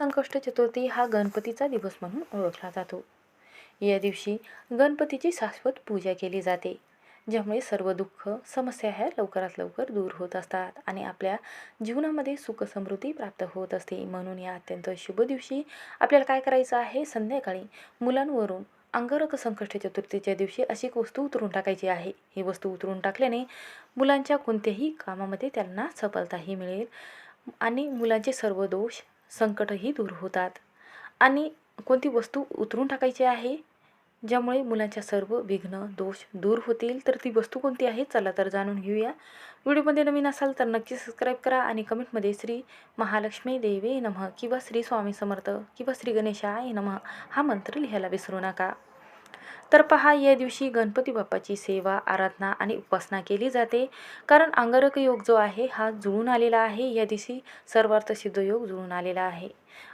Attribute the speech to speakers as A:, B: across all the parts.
A: संकष्ट चतुर्थी हा गणपतीचा दिवस म्हणून ओळखला जातो. या दिवशी गणपतीची शाश्वत पूजा केली जाते ज्यामुळे सर्व दुःख समस्या ह्या लवकरात लवकर दूर होत असतात आणि आपल्या जीवनामध्ये सुख समृद्धी प्राप्त होत असते. म्हणून या अत्यंत शुभ दिवशी आपल्याला काय करायचं आहे? संध्याकाळी मुलांवरून अंगरक संकष्ट चतुर्थीच्या दिवशी अशी एक वस्तू उतरून टाकायची आहे. ही वस्तू उतरून टाकल्याने मुलांच्या कोणत्याही कामामध्ये त्यांना सफलताही मिळेल आणि मुलांचे सर्व दोष संकटही दूर होतात. आणि कोणती वस्तू उतरून टाकायची आहे? ज्यामुळे मुलांच्या सर्व विघ्न दोष दूर होतील. तर ती वस्तू कोणती आहे? चला तर जाणून घेऊया. व्हिडिओमध्ये नवीन असाल तर नक्की सबस्क्राईब करा आणि कमेंटमध्ये श्री महालक्ष्मी देवे नमः किंवा श्री स्वामी समर्थ किंवा श्री गणेशाय नमः हा मंत्र लिहायला विसरू नका. तर पहा या दिवशी गणपती बाप्पाची सेवा आराधना आणि उपासना केली जाते. कारण अंगारक योग जो आहे हा जुळून आलेला आहे. या दिवशी सर्वार्थ सिद्ध योग जुळून आलेला आहे.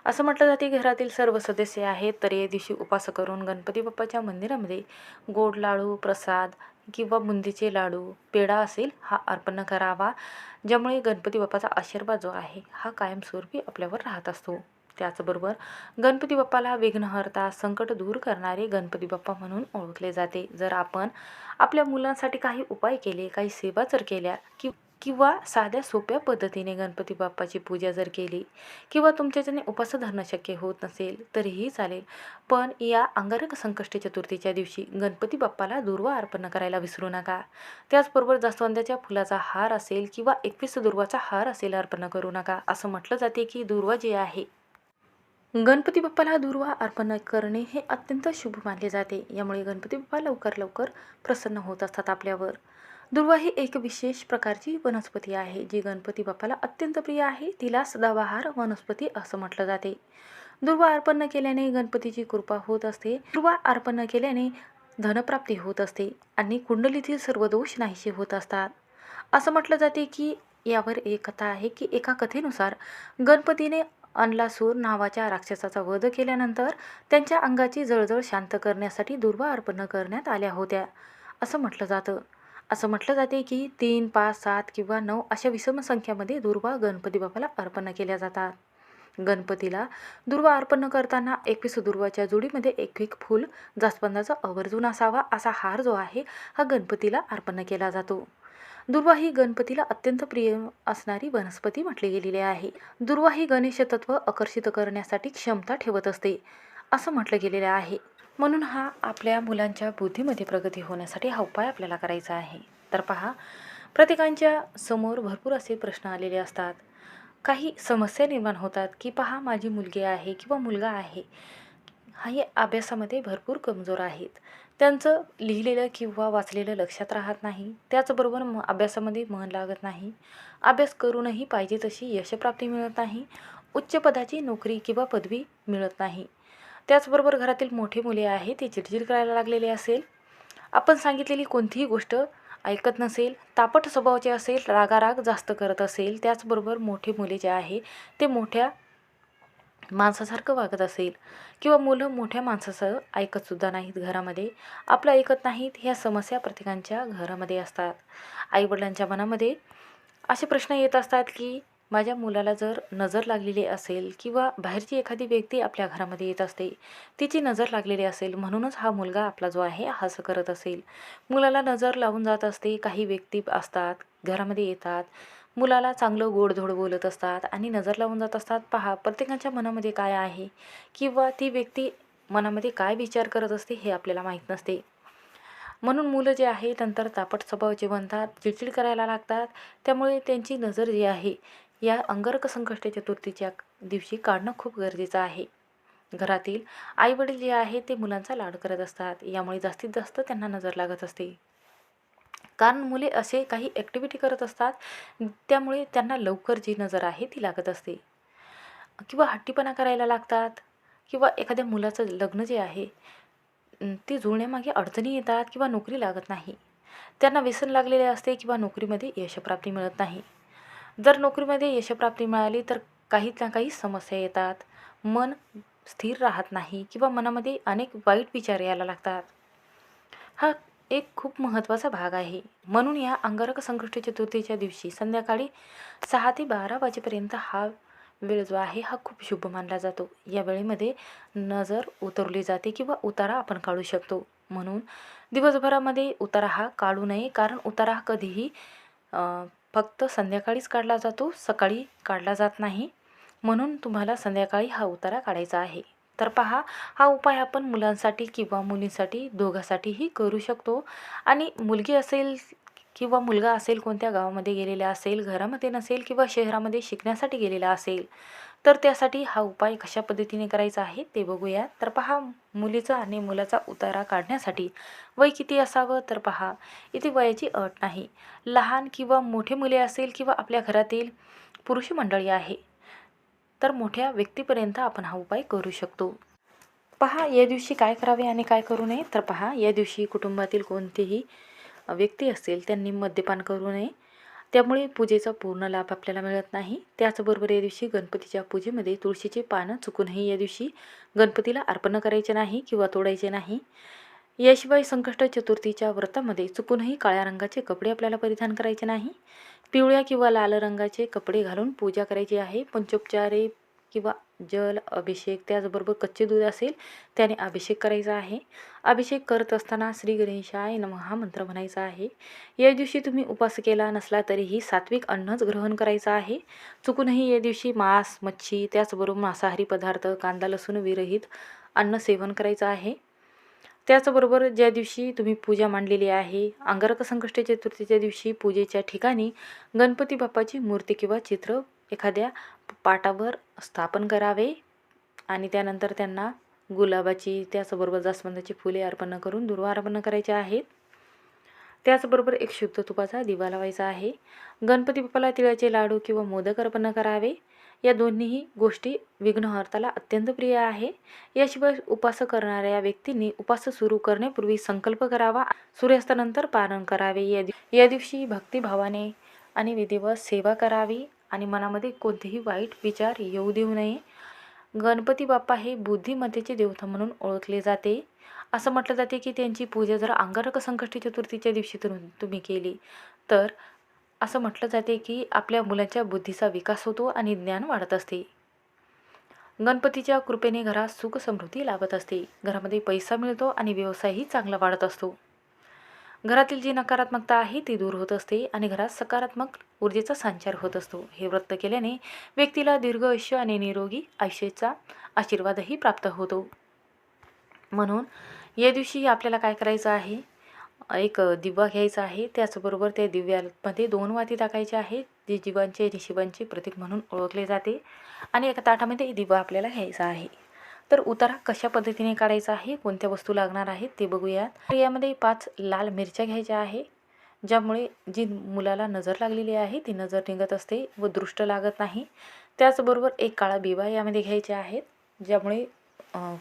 A: असं म्हटलं जाते घरातील सर्व सदस्य आहेत. तर या दिवशी उपास करून गणपती बाप्पाच्या मंदिरामध्ये गोड लाडू प्रसाद किंवा बुंदीचे लाडू पेढा असेल हा अर्पण करावा. ज्यामुळे गणपती बाप्पाचा आशीर्वाद जो आहे हा कायमस्वरूपी आपल्यावर राहत असतो. त्याचबरोबर गणपती बाप्पाला विघ्नहर्ता संकट दूर करणारे गणपती बाप्पा म्हणून ओळखले जाते. जर आपण आपल्या मुलांसाठी काही उपाय केले काही सेवा जर केल्या कि किंवा साध्या सोप्या पद्धतीने गणपती बाप्पाची पूजा जर केली किंवा तुमच्याच्याने उपास धरणं शक्य होत नसेल तरीही चालेल. पण या अंगारक संकष्टी चतुर्थीच्या दिवशी गणपती बाप्पाला दुर्वा अर्पण करायला विसरू नका. त्याचबरोबर जास्वंदाच्या फुलाचा हार असेल किंवा एकवीस दुर्वाचा हार असेल अर्पण करू नका. असं म्हटलं जाते की दुर्वा जे आहे गणपती बाप्पाला दुर्वा अर्पण करणे हे अत्यंत शुभ मानले जाते. यामुळे गणपती बाप्पा लवकर लवकर प्रसन्न होत असतात आपल्यावर. दुर्वा ही एक विशेष प्रकारची वनस्पती आहे जी गणपती बाप्पाला अत्यंत प्रिय आहे. तिला सदाबहार वनस्पती असं म्हटलं जाते. दुर्वा अर्पण केल्याने गणपतीची कृपा होत असते. दुर्वा अर्पण केल्याने धनप्राप्ती होत असते आणि कुंडलीतील सर्व दोष नाहीसे होत असतात. असं म्हटलं जाते की यावर एक कथा आहे की एका कथेनुसार गणपतीने अनलासूर नावाच्या राक्षसाचा वध केल्यानंतर त्यांच्या अंगाची जळजळ शांत करण्यासाठी दुर्वा अर्पण करण्यात आल्या होत्या. असं म्हटलं जातं. असं म्हटलं जाते की तीन पाच सात किंवा नऊ अशा विषम संख्यामध्ये दुर्वा गणपती बाप्पाला अर्पण केल्या जातात. गणपतीला दुर्वा अर्पण करताना एकवीस दुर्वाच्या जोडीमध्ये एक एक फूल जास्वंदाचा आवर्जून असावा असा हार जो आहे हा गणपतीला अर्पण केला जातो. दुर्वा ही गणपतीला अत्यंत प्रिय असणारी वनस्पती म्हटली गेलेली आहे. दुर्वा ही गणेशतत्व आकर्षित करण्यासाठी क्षमता ठेवत असते असं म्हटलं गेलेलं आहे. म्हणून हा आपल्या मुलांच्या बुद्धीमध्ये प्रगती होण्यासाठी हा उपाय आपल्याला करायचा आहे. तर पहा प्रत्येकांच्या समोर भरपूर असे प्रश्न आलेले असतात. काही समस्या निर्माण होतात की पहा माझी मुलगी आहे किंवा मुलगा आहे. हाही हे अभ्यासामध्ये भरपूर कमजोर आहेत. त्यांचं लिहिलेलं किंवा वाचलेलं लक्षात राहत नाही. त्याचबरोबर म अभ्यासामध्ये मन लागत नाही. अभ्यास करूनही पाहिजे तशी यशप्राप्ती मिळत नाही. उच्च पदाची नोकरी किंवा पदवी मिळत नाही. त्याचबरोबर घरातील मोठे मुले आहे ते चिडचिड करायला लागलेले असेल. आपण सांगितलेली कोणतीही गोष्ट ऐकत नसेल तापट स्वभावाचे असेल रागाराग जास्त करत असेल त्याचबरोबर मोठे मुले जे आहे ते मोठ्या माणसासारखं वागत असेल किंवा मुलं मोठ्या माणसाचं ऐकतसुद्धा नाहीत घरामध्ये आपलं ऐकत नाहीत ह्या समस्या प्रत्येकांच्या घरामध्ये असतात. आईवडिलांच्या मनामध्ये असे प्रश्न येत असतात की माझ्या मुलाला जर नजर लागलेली असेल किंवा बाहेरची एखादी व्यक्ती आपल्या घरामध्ये येत असते तिची नजर लागलेली असेल म्हणूनच हा मुलगा आपला जो आहे हा असं करत असेल. मुलाला नजर लावून जात असते काही व्यक्ती असतात घरामध्ये येतात मुलाला चांगलं गोडधोड बोलत असतात आणि नजर लावून जात असतात. पहा प्रत्येकाच्या मनामध्ये काय आहे किंवा ती व्यक्ती मनामध्ये काय विचार करत असते हे आपल्याला माहीत नसते. म्हणून मुलं जे आहे नंतर तापट स्वभावाचे बनतात चिडचिड करायला लागतात त्यामुळे त्यांची नजर जी आहे या अंगारक संकष्ट चतुर्थीच्या दिवशी काढणं खूप गरजेचं आहे. घरातील आईवडील जे आहे ते मुलांचा लाड करत असतात. यामुळे जास्तीत जास्त त्यांना नजर लागत असते. कारण मुले असे काही ॲक्टिव्हिटी करत असतात त्यामुळे त्यांना लवकर जी नजर आहे ती लागत असते. किंवा हट्टीपणा करायला लागतात किंवा एखाद्या मुलाचं लग्न जे आहे ते जुळण्यामागे अडचणी येतात किंवा नोकरी लागत नाही. त्यांना व्यसन लागलेले असते किंवा नोकरीमध्ये यशप्राप्ती मिळत नाही. जर नोकरीमध्ये यशप्राप्ती मिळाली तर काही ना काही समस्या येतात. मन स्थिर राहत नाही किंवा मनामध्ये अनेक वाईट विचार यायला लागतात. हा एक खूप महत्त्वाचा भाग आहे. म्हणून या अंगारक संकष्टी चतुर्थीच्या दिवशी संध्याकाळी सहा ते बारा वाजेपर्यंत हा वेळ जो आहे हा खूप शुभ मानला जातो. या वेळेमध्ये नजर उतरली जाते किंवा उतारा आपण काढू शकतो. म्हणून दिवसभरामध्ये उतारा हा काढू नये कारण उतारा हा कधीही फक्त संध्याकाळीच काढला जातो सकाळी काढला जात नाही. म्हणून तुम्हाला संध्याकाळी हा उतारा काढायचा आहे. तर पहा हा उपाय आपण मुलांसाठी किंवा मुलींसाठी दोघांसाठीही करू शकतो. आणि मुलगी असेल किंवा मुलगा असेल कोणत्या गावामध्ये गेलेला असेल घरामध्ये नसेल किंवा शहरामध्ये शिकण्यासाठी गेलेला असेल तर त्यासाठी हा उपाय कशा पद्धतीने करायचा आहे ते बघूया. तर पहा मुलीचा आणि मुलाचा उतारा काढण्यासाठी वय किती असावं? तर पहा इथे वयाची अट नाही. लहान किंवा मोठे मुले असेल किंवा आपल्या घरातील पुरुष मंडळी आहे तर मोठ्या व्यक्तीपर्यंत आपण हा उपाय करू शकतो. पहा या दिवशी काय करावे आणि काय करू नये? तर पहा या दिवशी कुटुंबातील कोणतेही व्यक्ती असेल त्यांनी मद्यपान करू नये. त्यामुळे पूजेचा पूर्ण लाभ आपल्याला मिळत नाही. त्याचबरोबर या दिवशी गणपतीच्या पूजेमध्ये तुळशीचे पानं चुकूनही या दिवशी गणपतीला अर्पण करायचे नाही किंवा तोडायचे नाही. याशिवाय संकष्ट चतुर्थीच्या व्रतामध्ये चुकूनही काळ्या रंगाचे कपडे आपल्याला परिधान करायचे नाही. पिवळ्या किंवा लाल रंगाचे कपडे घालून पूजा करायची आहे. पंचोपचारे किंवा जल अभिषेक त्याचबरोबर कच्चे दूध असेल त्याने अभिषेक करायचा आहे. अभिषेक करत असताना श्री गणेशाय नम हा मंत्र म्हणायचा आहे. या दिवशी तुम्ही उपास केला नसला तरीही सात्विक अन्नच ग्रहण करायचं आहे. चुकूनही या दिवशी मांस मच्छी त्याचबरोबर मांसाहारी पदार्थ कांदा लसूण विरहित अन्न सेवन करायचं आहे. त्याचबरोबर ज्या दिवशी तुम्ही पूजा मांडलेली आहे अंगारक संकष्ट चतुर्थीच्या दिवशी पूजेच्या ठिकाणी गणपती बाप्पाची मूर्ती किंवा चित्र एखाद्या पाटावर स्थापन करावे आणि त्यानंतर त्यांना गुलाबाची त्याचबरोबर जास्वंदाची फुले अर्पण करून दुर्वा अर्पण करायचे आहेत. त्याचबरोबर एक शुद्ध तुपाचा दिवा लावायचा आहे. गणपती बाप्पाला तिळाचे लाडू किंवा मोदक अर्पण करावे. या दोन्हीही गोष्टी विघ्नहर्ताला अत्यंत प्रिय आहे. याशिवाय उपास करणाऱ्या व्यक्तींनी उपास सुरू करण्यापूर्वी संकल्प करावा सूर्यास्तानंतर पारण करावे. या दिव या दिवशी भक्तिभावाने आणि विधिवत सेवा करावी आणि मनामध्ये कोणतेही वाईट विचार येऊ देऊ नये. गणपती बाप्पा हे बुद्धिमत्तेचे देवता म्हणून ओळखले जाते. असं म्हटलं जाते की त्यांची पूजा जर अंगारक संकष्टी चतुर्थीच्या दिवशी तुम्ही केली तर असं म्हटलं जाते की आपल्या मुलांच्या बुद्धीचा विकास होतो आणि ज्ञान वाढत असते. गणपतीच्या कृपेने घरात सुख समृद्धी लाभत असते. घरामध्ये पैसा मिळतो आणि व्यवसायही चांगला वाढत असतो. घरातील जी नकारात्मकता आहे ती दूर होत असते आणि घरात सकारात्मक ऊर्जेचा संचार होत असतो. हे व्रत केल्याने व्यक्तीला दीर्घ आयुष्य आणि निरोगी आयुष्याचा आशीर्वादही प्राप्त होतो. म्हणून या दिवशी आपल्याला काय करायचं आहे? एक दिवा घ्यायचा आहे. त्याचबरोबर त्या दिव्यामध्ये दोन वाती टाकायचे आहेत जे जीवांचे आणि प्रतीक म्हणून ओळखले जाते. आणि एका ताटामध्ये दिवा आपल्याला घ्यायचा आहे. तर उतारा कशा पद्धतीने काढायचा आहे कोणत्या वस्तू लागणार आहेत ते बघूयात. तर यामध्ये पाच लाल मिरच्या घ्यायच्या आहे ज्यामुळे जी मुलाला नजर लागलेली आहे ती नजर निघत असते व दृष्ट लागत नाही. त्याचबरोबर एक काळा बिबा यामध्ये घ्यायचे आहेत ज्यामुळे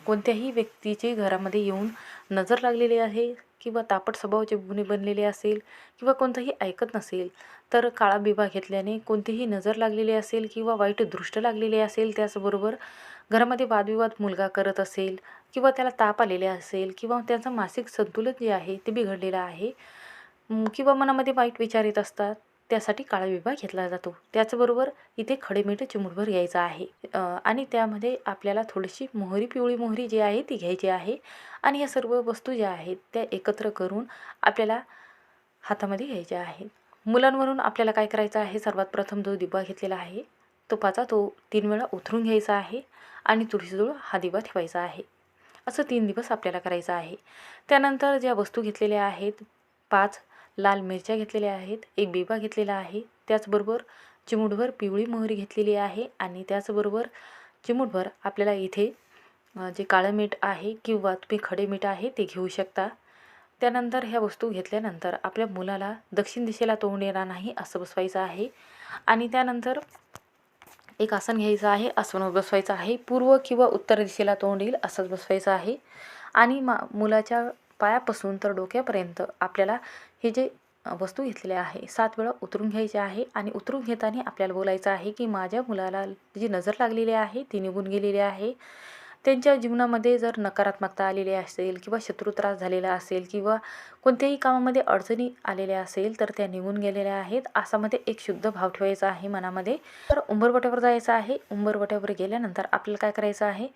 A: कोणत्याही व्यक्तीची घरामध्ये येऊन नजर लागलेली आहे किंवा तापट स्वभावाचे गुन्हे बनलेले असेल किंवा कोणतंही ऐकत नसेल तर काळा बिबा घेतल्याने कोणतीही नजर लागलेली असेल किंवा वाईट दृष्ट लागलेली असेल त्याचबरोबर घरामध्ये वादविवाद मुलगा करत असेल किंवा त्याला ताप आलेले असेल किंवा त्याचं मासिक संतुलन जे आहे ते बिघडलेलं आहे किंवा मनामध्ये वाईट विचार येत असतात त्यासाठी काळा विभाग घेतला जातो. त्याचबरोबर इथे खडेमीठ चिमूटभर घ्यायचं आहे. आणि त्यामध्ये आपल्याला थोडीशी मोहरी पिवळी मोहरी जी आहे ती घ्यायची आहे. आणि या सर्व वस्तू ज्या आहेत त्या एकत्र करून आपल्याला हातामध्ये घ्यायच्या आहेत. मुलांवरून आपल्याला काय करायचं आहे? सर्वात प्रथम जो दिवा घेतलेला आहे तुपाचा तो तीन वेळा उतरून घ्यायचा आहे आणि तुळशीजवळ हा दिवा ठेवायचा आहे. असं तीन दिवस आपल्याला करायचं आहे. त्यानंतर ज्या वस्तू घेतलेल्या आहेत पाच लाल मिरच्या घेतलेल्या आहेत एक बिबा घेतलेला आहे त्याचबरोबर चिमूटभर पिवळी मोहरी घेतलेली आहे आणि त्याचबरोबर चिमूटभर आपल्याला इथे जे काळं मीठ आहे किंवा तुम्ही खडे मीठ आहे ते घेऊ शकता. त्यानंतर ह्या वस्तू घेतल्यानंतर आपल्या मुलाला दक्षिण दिशेला तोंड येणार नाही असं बसवायचं आहे. आणि त्यानंतर एक आसन घ्यायचं आहे आसन बसवायचं आहे पूर्व किंवा उत्तर दिशेला तोंड येईल असंच बसवायचं आहे. आणि मा मुलाच्या पायापासून तर डोक्यापर्यंत आपल्याला हे जे वस्तू घेतलेले आहे सात वेळा उतरून घ्यायचे आहे आणि उतरून घेताना आपल्याला बोलायचं आहे की माझ्या मुलाला जी नजर लागलेली आहे ती निघून गेलेली आहे. त्यांच्या जीवनामध्ये जर नकारात्मकता आलेली असेल किंवा शत्रू त्रास झालेला असेल किंवा कोणत्याही कामामध्ये अडचणी आलेल्या असेल तर त्या निघून गेलेल्या आहेत. आसामध्ये एक शुद्ध भाव ठेवायचा आहे मनामध्ये. तर उंबरवट्यावर जायचं आहे. उंबरवट्यावर गेल्यानंतर आपल्याला काय करायचं आहे?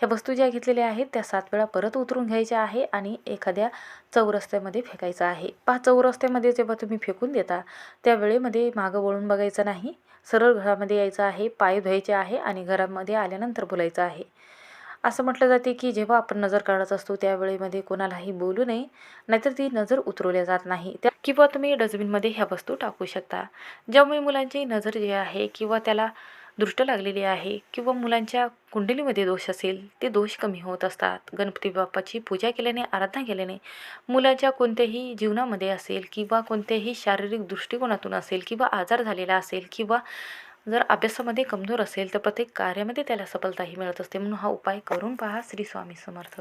A: ह्या वस्तू ज्या घेतलेल्या आहेत त्या सात वेळा परत उतरून घ्यायच्या आहे आणि एखाद्या चौरस्त्यामध्ये फेकायचं आहे. पहा चौरस्त्यामध्ये जेव्हा तुम्ही फेकून देता त्या वेळेमध्ये मागं वळून बघायचं नाही. सरळ घरामध्ये यायचं आहे पाय धुवायचे आहे आणि घरामध्ये आल्यानंतर बोलायचं आहे. असं म्हटलं जाते की जेव्हा आपण नजर काढत असतो त्यावेळेमध्ये कोणालाही बोलू नये नाहीतर ती नजर उतरवल्या जात नाही. त्या किंवा तुम्ही डस्टबिनमध्ये ह्या वस्तू टाकू शकता. ज्यामुळे मुलांची नजर जी आहे किंवा त्याला दृष्ट लागलेली आहे किंवा मुलांच्या कुंडलीमध्ये दोष असेल ते दोष कमी होत असतात. गणपती बाप्पाची पूजा केल्याने आराधना केल्याने मुलाच्या कोणत्याही जीवनामध्ये असेल किंवा कोणत्याही शारीरिक दृष्टिकोनातून असेल किंवा आजार झालेला असेल किंवा जर अभ्यासामध्ये कमजोर असेल तर प्रत्येक कार्यामध्ये त्याला सफलताही मिळत असते. म्हणून हा उपाय करून पहा श्री स्वामी समर्थ.